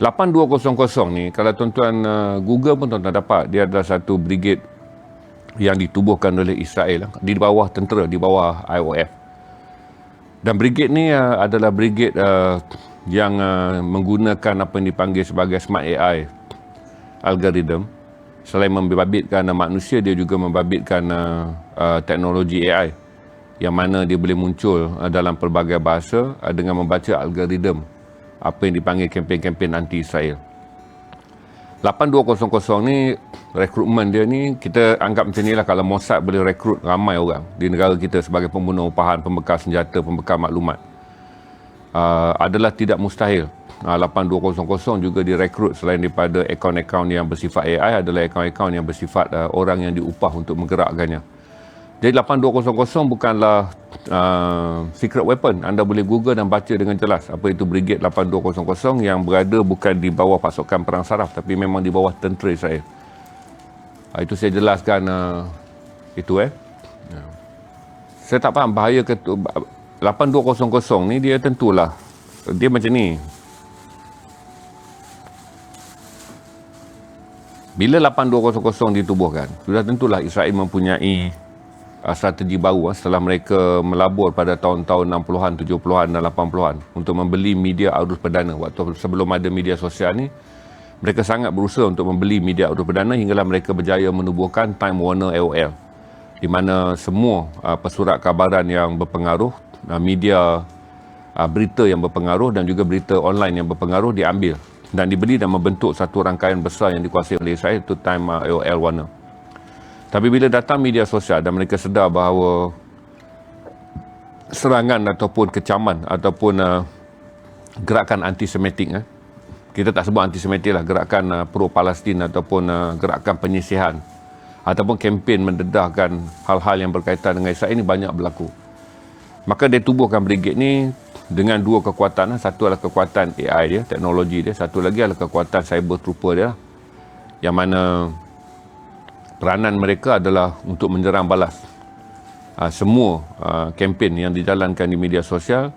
8200 ni kalau tuan-tuan uh, Google pun tuan-tuan dapat dia adalah satu brigade yang ditubuhkan oleh Israel di bawah tentera di bawah IOF dan brigade ni uh, adalah brigade uh, yang uh, menggunakan apa yang dipanggil sebagai smart AI algorithm. Selain membabitkan uh, manusia dia juga membabitkan uh, uh, teknologi AI yang mana dia boleh muncul uh, dalam pelbagai bahasa uh, dengan membaca algoritma apa yang dipanggil kempen-kempen anti Israel. 8200 ni rekrutmen dia ni kita anggap macam ni lah kalau Mossad boleh rekrut ramai orang di negara kita sebagai pembunuh upahan, pembekal senjata, pembekal maklumat. Uh, adalah tidak mustahil. Uh, 8200 juga direkrut selain daripada akaun-akaun yang bersifat AI adalah akaun-akaun yang bersifat uh, orang yang diupah untuk menggerakkannya. Jadi 8200 bukanlah uh, secret weapon. Anda boleh google dan baca dengan jelas apa itu Brigade 8200 yang berada bukan di bawah pasukan perang saraf tapi memang di bawah tentera Israel. Uh, itu saya jelaskan uh, itu eh. Uh. Saya tak faham bahaya ke 8200 ni dia tentulah dia macam ni. Bila 8200 ditubuhkan, sudah tentulah Israel mempunyai uh, strategi baru uh, setelah mereka melabur pada tahun-tahun 60-an, 70-an dan 80-an untuk membeli media arus perdana. Waktu sebelum ada media sosial ni, mereka sangat berusaha untuk membeli media arus perdana hinggalah mereka berjaya menubuhkan Time Warner AOL di mana semua uh, pesurat kabaran yang berpengaruh, uh, media uh, berita yang berpengaruh dan juga berita online yang berpengaruh diambil dan dibeli dan membentuk satu rangkaian besar yang dikuasai oleh Israel itu Time uh, AOL Warner. Tapi bila datang media sosial dan mereka sedar bahawa serangan ataupun kecaman ataupun uh, gerakan antisemitik eh, kita tak sebut antisemitik lah gerakan uh, pro Palestin ataupun uh, gerakan penyisihan ataupun kempen mendedahkan hal-hal yang berkaitan dengan Israel ini banyak berlaku. Maka dia tubuhkan brigade ni dengan dua kekuatan satu adalah kekuatan AI dia teknologi dia. Satu lagi adalah kekuatan cyber trooper dia yang mana peranan mereka adalah untuk menyerang balas uh, semua uh, kempen yang dijalankan di media sosial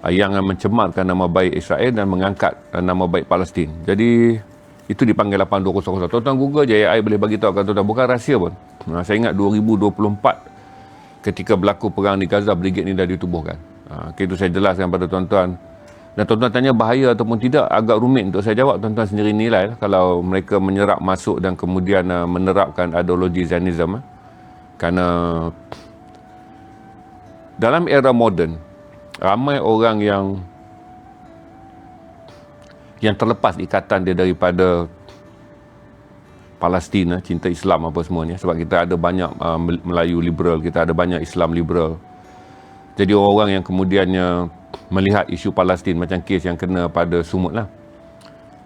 uh, yang mencemarkan nama baik Israel dan mengangkat uh, nama baik Palestin. Jadi itu dipanggil 8200. Tuan-tuan Google je AI boleh bagi tahu tuan-tuan bukan rahsia pun. Uh, saya ingat 2024 ketika berlaku perang di Gaza brigade ni dah ditubuhkan. Uh, itu saya jelaskan pada tuan-tuan dan tuan-tuan tanya bahaya ataupun tidak, agak rumit untuk saya jawab. Tuan-tuan sendiri nilai lah, kalau mereka menyerap masuk dan kemudian uh, menerapkan ideologi Zionism. Uh, kerana dalam era moden, ramai orang yang yang terlepas ikatan dia daripada Palestin, cinta Islam apa semuanya. Sebab kita ada banyak Melayu liberal, kita ada banyak Islam liberal. Jadi orang-orang yang kemudiannya melihat isu Palestin macam kes yang kena pada Sumut lah.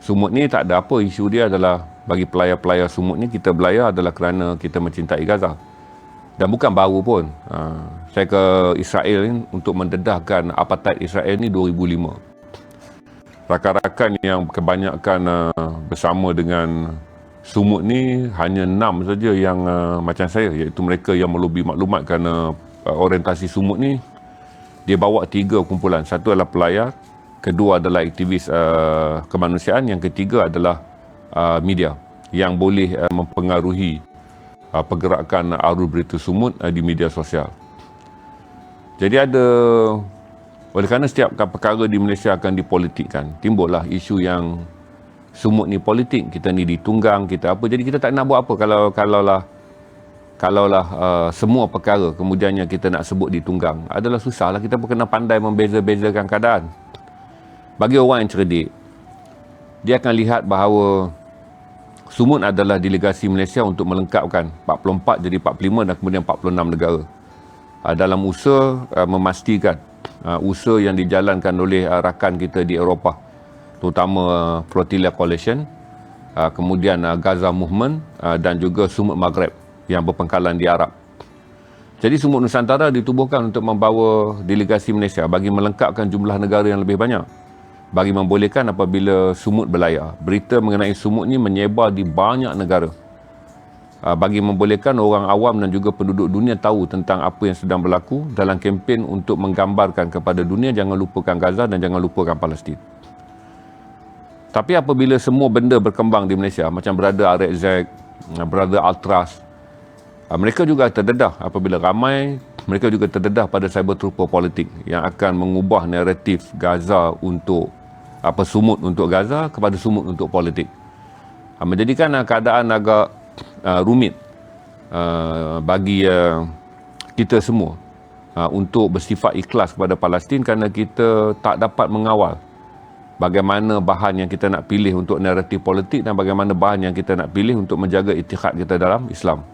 Sumut ni tak ada apa isu dia adalah bagi pelayar-pelayar Sumut ni kita belayar adalah kerana kita mencintai Gaza. Dan bukan baru pun. Ha, saya ke Israel ni untuk mendedahkan apartheid Israel ni 2005. Rakan-rakan yang kebanyakan uh, bersama dengan Sumut ni hanya enam saja yang uh, macam saya iaitu mereka yang melobi maklumat kerana uh, orientasi Sumut ni dia bawa tiga kumpulan. Satu adalah pelayar, kedua adalah aktivis uh, kemanusiaan, yang ketiga adalah uh, media yang boleh uh, mempengaruhi uh, pergerakan arus berita sumut uh, di media sosial. Jadi ada oleh kerana setiap perkara di Malaysia akan dipolitikkan, timbullah isu yang sumut ni politik, kita ni ditunggang, kita apa. Jadi kita tak nak buat apa kalau kalau lah kalaulah uh, semua perkara kemudiannya kita nak sebut ditunggang adalah susahlah. Kita pun kena pandai membeza-bezakan keadaan. Bagi orang yang cerdik dia akan lihat bahawa Sumut adalah delegasi Malaysia untuk melengkapkan 44 jadi 45 dan kemudian 46 negara. Uh, dalam usaha uh, memastikan uh, usaha yang dijalankan oleh uh, rakan kita di Eropah terutama uh, Flotilla Coalition uh, kemudian uh, Gaza Movement uh, dan juga Sumut Maghreb yang berpengkalan di Arab. Jadi Sumut Nusantara ditubuhkan untuk membawa delegasi Malaysia bagi melengkapkan jumlah negara yang lebih banyak. Bagi membolehkan apabila Sumut berlayar. Berita mengenai Sumut ini menyebar di banyak negara. Ah, bagi membolehkan orang awam dan juga penduduk dunia tahu tentang apa yang sedang berlaku dalam kempen untuk menggambarkan kepada dunia jangan lupakan Gaza dan jangan lupakan Palestin. Tapi apabila semua benda berkembang di Malaysia, macam berada RXZ, berada Ultras, ah, mereka juga terdedah apabila ramai, mereka juga terdedah pada cyber trooper politik yang akan mengubah naratif Gaza untuk apa sumut untuk Gaza kepada sumut untuk politik. Ah, menjadikan keadaan agak rumit bagi kita semua untuk bersifat ikhlas kepada Palestin kerana kita tak dapat mengawal bagaimana bahan yang kita nak pilih untuk naratif politik dan bagaimana bahan yang kita nak pilih untuk menjaga itihad kita dalam Islam.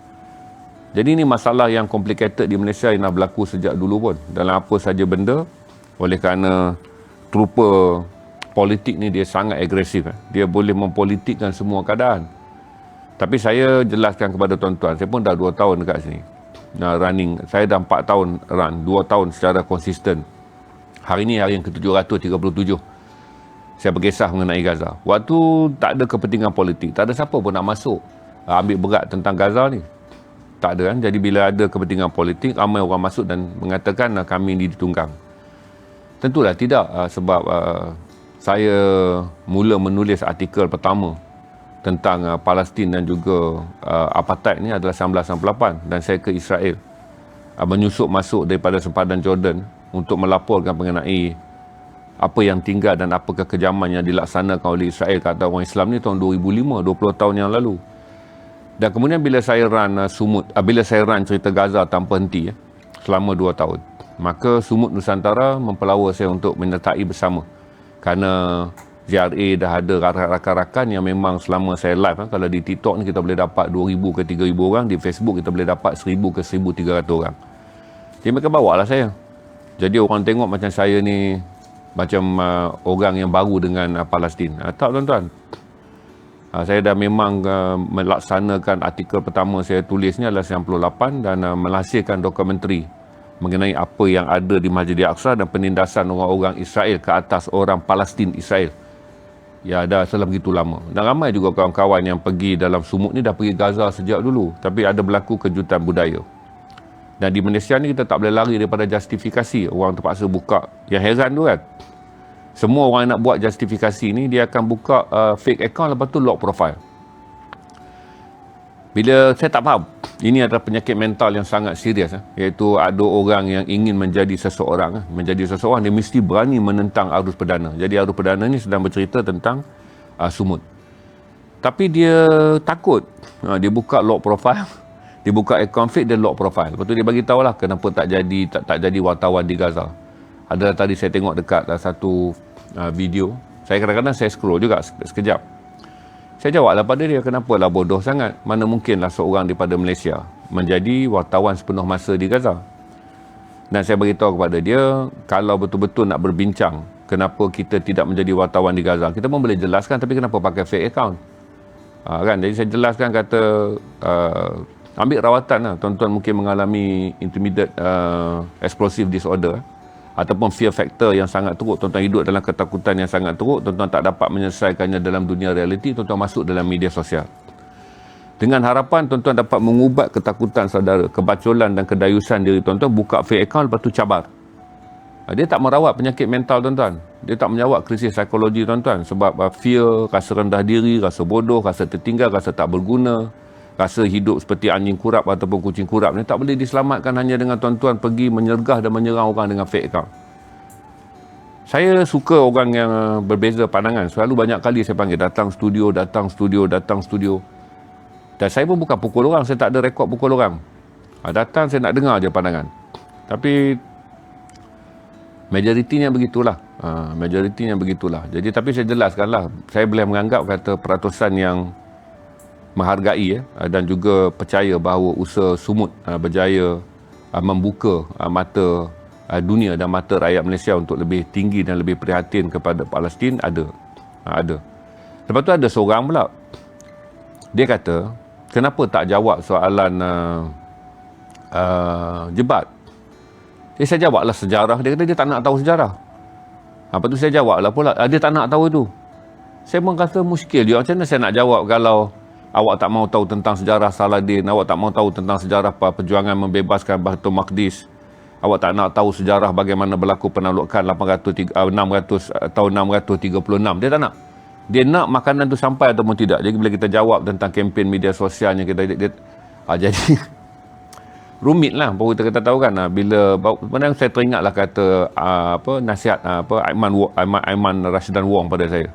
Jadi ini masalah yang complicated di Malaysia yang dah berlaku sejak dulu pun. Dalam apa saja benda, oleh kerana trupa politik ni dia sangat agresif. Eh. Dia boleh mempolitikkan semua keadaan. Tapi saya jelaskan kepada tuan-tuan, saya pun dah 2 tahun dekat sini. Nah, running, saya dah 4 tahun run, 2 tahun secara konsisten. Hari ini hari yang ke-737 saya berkisah mengenai Gaza. Waktu tak ada kepentingan politik, tak ada siapa pun nak masuk ambil berat tentang Gaza ni. Tak ada kan? Jadi bila ada kepentingan politik, ramai orang masuk dan mengatakan uh, kami ini ditunggang. Tentulah tidak uh, sebab uh, saya mula menulis artikel pertama tentang uh, Palestin dan juga uh, apartheid ni adalah 1998 dan saya ke Israel uh, menyusup masuk daripada sempadan Jordan untuk melaporkan mengenai apa yang tinggal dan apa kekejaman yang dilaksanakan oleh Israel kata orang Islam ni tahun 2005 20 tahun yang lalu dan kemudian bila saya run uh, sumut uh, bila saya run cerita Gaza tanpa henti ya, selama 2 tahun maka sumut Nusantara mempelawa saya untuk menyertai bersama kerana ZRA dah ada rakan-rakan yang memang selama saya live kan, kalau di TikTok ni kita boleh dapat 2,000 ke 3,000 orang di Facebook kita boleh dapat 1,000 ke 1,300 orang jadi mereka bawa lah saya jadi orang tengok macam saya ni macam uh, orang yang baru dengan uh, Palestin. Uh, tak tuan-tuan. Uh, saya dah memang uh, melaksanakan artikel pertama saya tulis ni adalah 98 dan uh, menghasilkan dokumentari mengenai apa yang ada di Masjid Al-Aqsa dan penindasan orang-orang Israel ke atas orang Palestin Israel. Ya dah setelah begitu lama. Dan ramai juga kawan-kawan yang pergi dalam sumut ni dah pergi Gaza sejak dulu. Tapi ada berlaku kejutan budaya. Dan di Malaysia ni kita tak boleh lari daripada justifikasi. Orang terpaksa buka. Yang heran tu kan. Semua orang nak buat justifikasi ni, dia akan buka uh, fake account lepas tu lock profile. Bila saya tak faham. Ini adalah penyakit mental yang sangat serius. Eh? Iaitu ada orang yang ingin menjadi seseorang. Eh? Menjadi seseorang, dia mesti berani menentang arus perdana. Jadi arus perdana ni sedang bercerita tentang uh, sumut. Tapi dia takut. Uh, dia buka lock profile dia buka account fake dia lock profile lepas tu dia bagi tahu lah kenapa tak jadi tak, tak jadi wartawan di Gaza ada tadi saya tengok dekat satu uh, video. Saya kadang-kadang saya scroll juga sekejap. Saya jawab lah pada dia kenapa lah bodoh sangat? Mana mungkin lah seorang daripada Malaysia menjadi wartawan sepenuh masa di Gaza? Dan saya beritahu kepada dia kalau betul-betul nak berbincang kenapa kita tidak menjadi wartawan di Gaza? Kita pun boleh jelaskan tapi kenapa pakai fake account? Uh, kan? Jadi saya jelaskan kata uh, ambil rawatan lah. Tuan-tuan mungkin mengalami intermediate uh, explosive disorder ataupun fear factor yang sangat teruk. Tuan-tuan hidup dalam ketakutan yang sangat teruk. Tuan-tuan tak dapat menyelesaikannya dalam dunia realiti. Tuan-tuan masuk dalam media sosial. Dengan harapan tuan-tuan dapat mengubat ketakutan saudara, kebacolan dan kedayusan diri tuan-tuan, buka fake account lepas tu cabar. Uh, dia tak merawat penyakit mental tuan-tuan. Dia tak menjawab krisis psikologi tuan-tuan. Sebab uh, fear, rasa rendah diri, rasa bodoh, rasa tertinggal, rasa tak berguna rasa hidup seperti anjing kurap ataupun kucing kurap ni tak boleh diselamatkan hanya dengan tuan-tuan pergi menyergah dan menyerang orang dengan fake account. Saya suka orang yang berbeza pandangan. Selalu banyak kali saya panggil datang studio, datang studio, datang studio. Dan saya pun bukan pukul orang. Saya tak ada rekod pukul orang. Ha, datang saya nak dengar je pandangan. Tapi majoritinya begitulah. Ha, majoritinya begitulah. Jadi tapi saya jelaskanlah. Saya boleh menganggap kata peratusan yang menghargai ya, dan juga percaya bahawa usaha sumut uh, berjaya uh, membuka mata dunia dan mata rakyat Malaysia untuk lebih tinggi dan lebih prihatin kepada Palestin ada. Ada. Lepas tu ada seorang pula. Dia kata kenapa tak jawab soalan uh, uh, jebat? Jadi saya jawablah sejarah. Dia kata dia tak nak tahu sejarah. Lepas tu saya jawablah pula. Dia tak nak tahu itu saya pun kata muskil dia macam mana saya nak jawab kalau awak tak mau tahu tentang sejarah Saladin, awak tak mau tahu tentang sejarah perjuangan membebaskan Baitul Maqdis, awak tak nak tahu sejarah bagaimana berlaku penaklukan 800 600 tahun 636. Dia tak nak. dia nak makanan tu sampai ataupun tidak. Jadi bila kita jawab tentang kempen media sosialnya kita dia, dia ah, jadi rumit lah baru kita kata tahu kan ah, bila sebenarnya saya teringatlah kata ah, apa nasihat ah, apa Aiman Aiman, Aiman Rashidan Wong pada saya.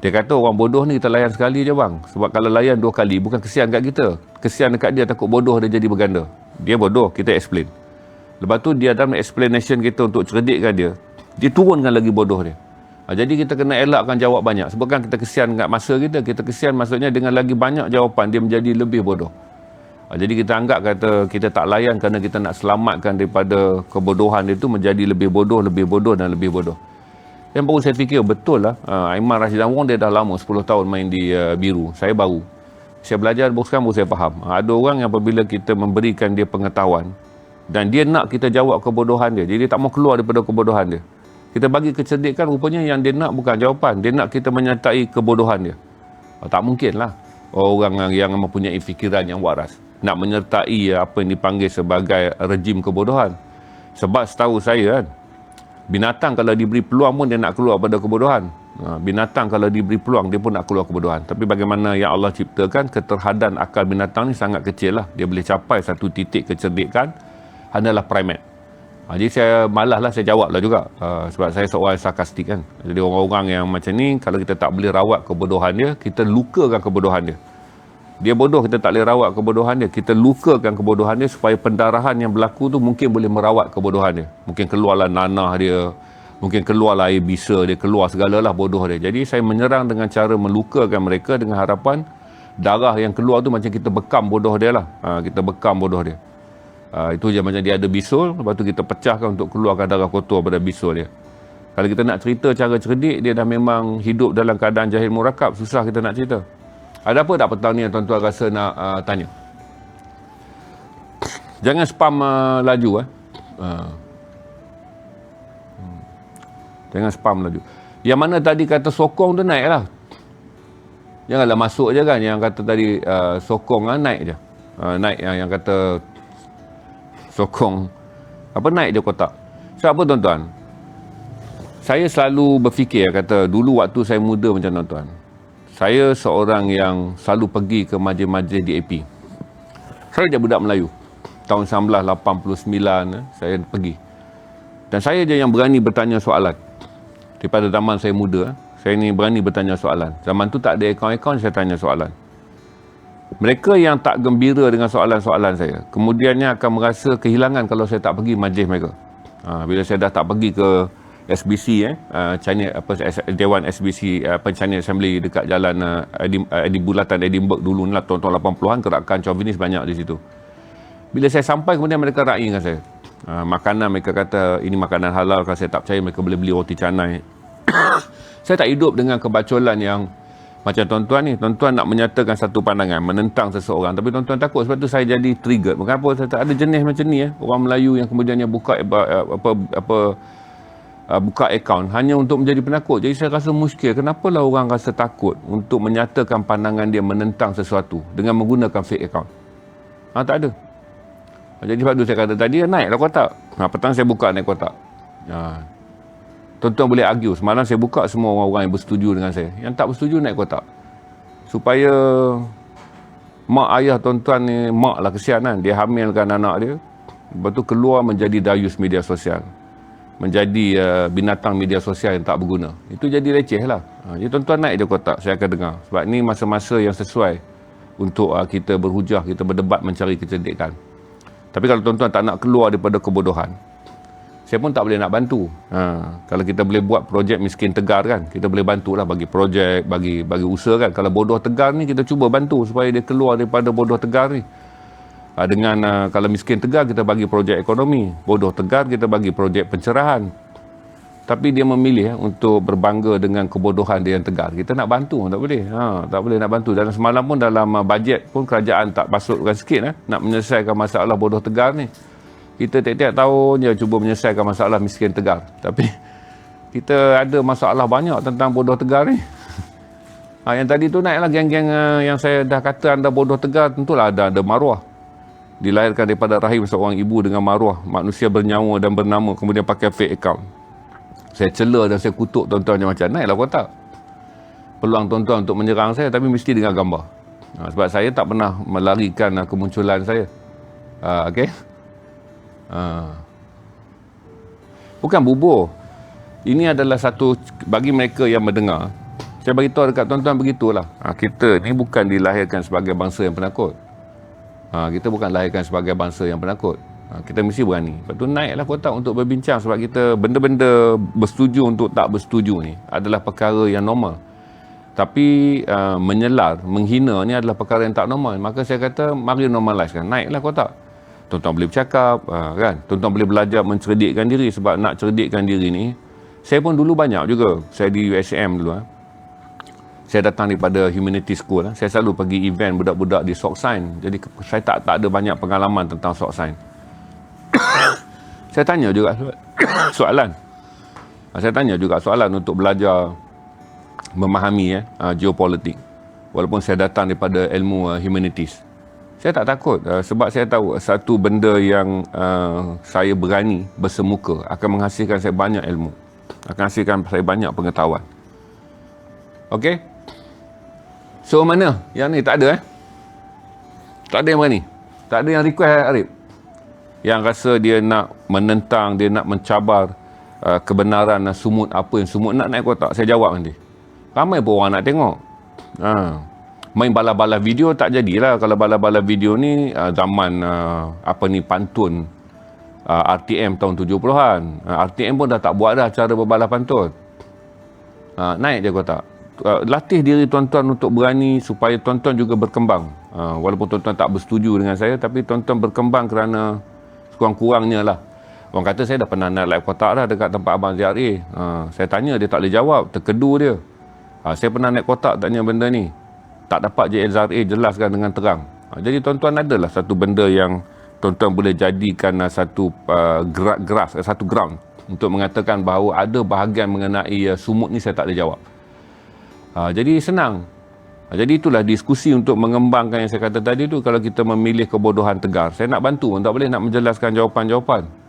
Dia kata orang bodoh ni kita layan sekali je bang. Sebab kalau layan dua kali bukan kesian kat kita. Kesian dekat dia takut bodoh dia jadi berganda. Dia bodoh, kita explain. Lepas tu dia dalam explanation kita untuk cerdikkan dia, dia turunkan lagi bodoh dia. Ha, jadi kita kena elakkan jawab banyak. Sebab kan kita kesian kat masa kita. Kita kesian maksudnya dengan lagi banyak jawapan dia menjadi lebih bodoh. Ha, jadi kita anggap kata kita tak layan kerana kita nak selamatkan daripada kebodohan itu menjadi lebih bodoh, lebih bodoh dan lebih bodoh. Yang baru saya fikir betul lah. Uh, Aiman Rashidan Wong dia dah lama 10 tahun main di uh, Biru. Saya baru. Saya belajar baru sekarang baru saya faham. Uh, ada orang yang apabila kita memberikan dia pengetahuan dan dia nak kita jawab kebodohan dia. Jadi dia tak mau keluar daripada kebodohan dia. Kita bagi kecerdikan rupanya yang dia nak bukan jawapan. Dia nak kita menyertai kebodohan dia. Oh, tak mungkin lah orang yang mempunyai fikiran yang waras. Nak menyertai apa yang dipanggil sebagai rejim kebodohan. Sebab setahu saya kan, binatang kalau diberi peluang pun dia nak keluar pada kebodohan. Ha, binatang kalau diberi peluang dia pun nak keluar kebodohan. Tapi bagaimana yang Allah ciptakan keterhadan akal binatang ni sangat kecil lah. Dia boleh capai satu titik kecerdikan hanyalah primate. Ha, jadi saya malas lah saya jawab lah juga. Uh, sebab saya seorang sarkastik kan. Jadi orang-orang yang macam ni, kalau kita tak boleh rawat kebodohan dia, kita lukakan kebodohan dia. Dia bodoh, kita tak boleh rawat kebodohan dia. Kita lukakan kebodohan dia supaya pendarahan yang berlaku tu mungkin boleh merawat kebodohan dia. Mungkin keluarlah nanah dia, mungkin keluarlah air bisa dia, keluar segalalah bodoh dia. Jadi saya menyerang dengan cara melukakan mereka dengan harapan darah yang keluar tu macam kita bekam bodoh dia lah. Ha, kita bekam bodoh dia. Uh, itu je macam dia ada bisul, lepas tu kita pecahkan untuk keluarkan darah kotor pada bisul dia. Kalau kita nak cerita cara cerdik, dia dah memang hidup dalam keadaan jahil murakab, susah kita nak cerita. Ada apa tak petang ni yang tuan-tuan rasa nak uh, tanya? Jangan spam uh, laju eh. Uh. Jangan spam laju. Yang mana tadi kata sokong tu naik lah. Janganlah masuk je kan yang kata tadi uh, sokong lah naik je. Uh, naik yang, yang kata sokong apa naik dia kotak sebab apa tuan-tuan saya selalu berfikir kata dulu waktu saya muda macam tuan-tuan saya seorang yang selalu pergi ke majlis-majlis DAP saya je budak Melayu. Tahun 1989 eh, saya pergi. Dan saya je yang berani bertanya soalan. Daripada zaman saya muda eh. saya ni berani bertanya soalan. Zaman tu tak ada akaun-akaun saya tanya soalan. Mereka yang tak gembira dengan soalan-soalan saya, kemudiannya akan merasa kehilangan kalau saya tak pergi majlis mereka. Ha, bila saya dah tak pergi ke SBC eh, uh, China apa Dewan SBC apa China Assembly dekat jalan uh, Edi, uh, Edi Bulatan Edinburgh dulu lah tahun-tahun 80-an gerakan chauvinis banyak di situ. Bila saya sampai kemudian mereka raih dengan saya. Uh, makanan mereka kata ini makanan halal kalau saya tak percaya mereka boleh beli roti canai. saya tak hidup dengan kebacolan yang macam tuan-tuan ni, tuan-tuan nak menyatakan satu pandangan, menentang seseorang. Tapi tuan-tuan takut sebab tu saya jadi trigger. Mengapa saya tak ada jenis macam ni eh? Orang Melayu yang kemudiannya buka apa apa, apa uh, buka akaun hanya untuk menjadi penakut. Jadi saya rasa muskil. Kenapalah orang rasa takut untuk menyatakan pandangan dia menentang sesuatu dengan menggunakan fake account? Ha, tak ada. Jadi sebab tu saya kata tadi, naiklah kotak. Ha, petang saya buka naik kotak. Ha, Tuan-tuan boleh argue. Semalam saya buka semua orang-orang yang bersetuju dengan saya. Yang tak bersetuju naik kotak. Supaya mak ayah tuan-tuan ni, mak lah kesian kan. Dia hamilkan anak dia. Lepas tu keluar menjadi dayus media sosial. Menjadi uh, binatang media sosial yang tak berguna. Itu jadi leceh lah. Uh, jadi tuan-tuan naik je kotak. Saya akan dengar. Sebab ni masa-masa yang sesuai untuk uh, kita berhujah, kita berdebat mencari kecerdikan. Tapi kalau tuan-tuan tak nak keluar daripada kebodohan, saya pun tak boleh nak bantu. Ha, kalau kita boleh buat projek miskin tegar kan, kita boleh bantulah bagi projek, bagi bagi usaha kan. Kalau bodoh tegar ni kita cuba bantu supaya dia keluar daripada bodoh tegar ni. Ha, dengan uh, kalau miskin tegar kita bagi projek ekonomi, bodoh tegar kita bagi projek pencerahan. Tapi dia memilih ya, untuk berbangga dengan kebodohan dia yang tegar. Kita nak bantu tak boleh. Ha, tak boleh nak bantu. Dan semalam pun dalam uh, bajet pun kerajaan tak masukkan sikit eh, nak menyelesaikan masalah bodoh tegar ni kita tiap-tiap tahun je cuba menyelesaikan masalah miskin tegar tapi kita ada masalah banyak tentang bodoh tegar ni ha, yang tadi tu naiklah geng-geng uh, yang saya dah kata anda bodoh tegar tentulah ada ada maruah dilahirkan daripada rahim seorang ibu dengan maruah manusia bernyawa dan bernama kemudian pakai fake account saya cela dan saya kutuk tuan-tuan yang macam naiklah kotak peluang tuan-tuan untuk menyerang saya tapi mesti dengan gambar. Ha, sebab saya tak pernah melarikan uh, kemunculan saya. Uh, Okey. Uh. Bukan bubur. Ini adalah satu bagi mereka yang mendengar. Saya bagi tahu dekat tuan-tuan begitulah. Ha, kita ni bukan dilahirkan sebagai bangsa yang penakut. Ha, kita bukan dilahirkan sebagai bangsa yang penakut. Ha, kita mesti berani. Lepas tu naiklah kotak untuk berbincang sebab kita benda-benda bersetuju untuk tak bersetuju ni adalah perkara yang normal. Tapi uh, menyelar, menghina ni adalah perkara yang tak normal. Maka saya kata mari normalizekan. Naiklah kotak. Tuan-tuan boleh bercakap, uh, kan? Tuan-tuan boleh belajar mencerdikkan diri sebab nak cerdikkan diri ni saya pun dulu banyak juga. Saya di USM dulu. Eh. Saya datang daripada Humanity School. Eh. Saya selalu pergi event budak-budak di Sock Sign. Jadi saya tak tak ada banyak pengalaman tentang Sock Sign. saya tanya juga soalan. Saya tanya juga soalan untuk belajar memahami eh, uh, geopolitik. Walaupun saya datang daripada ilmu uh, humanities. Saya tak takut uh, sebab saya tahu satu benda yang uh, saya berani bersemuka akan menghasilkan saya banyak ilmu akan hasilkan saya banyak pengetahuan. Okey? So mana? Yang ni tak ada eh? Tak ada yang berani? Tak ada yang request eh, Arif? Yang rasa dia nak menentang, dia nak mencabar uh, kebenaran dan sumut apa yang sumut nak naik kotak. Saya jawab nanti. Ramai pun orang nak tengok. Ha. Main bala-bala video tak jadilah. Kalau bala-bala video ni uh, zaman uh, apa ni pantun uh, RTM tahun 70-an. Uh, RTM pun dah tak buat dah cara berbalap pantun. Uh, naik je kotak. Uh, latih diri tuan-tuan untuk berani supaya tuan-tuan juga berkembang. Uh, walaupun tuan-tuan tak bersetuju dengan saya tapi tuan-tuan berkembang kerana kurang-kurangnya lah. Orang kata saya dah pernah naik live kotak dah dekat tempat Abang ZRA. Uh, saya tanya dia tak boleh jawab. Terkedu dia. Uh, saya pernah naik kotak tanya benda ni. Tak dapat je ZRA jelaskan dengan terang. Uh, jadi tuan-tuan adalah satu benda yang tuan-tuan boleh jadikan uh, satu uh, graf, uh, satu ground untuk mengatakan bahawa ada bahagian mengenai uh, sumut ni saya tak boleh jawab. Uh, jadi senang. Uh, jadi itulah diskusi untuk mengembangkan yang saya kata tadi tu kalau kita memilih kebodohan tegar. Saya nak bantu, tak boleh nak menjelaskan jawapan-jawapan.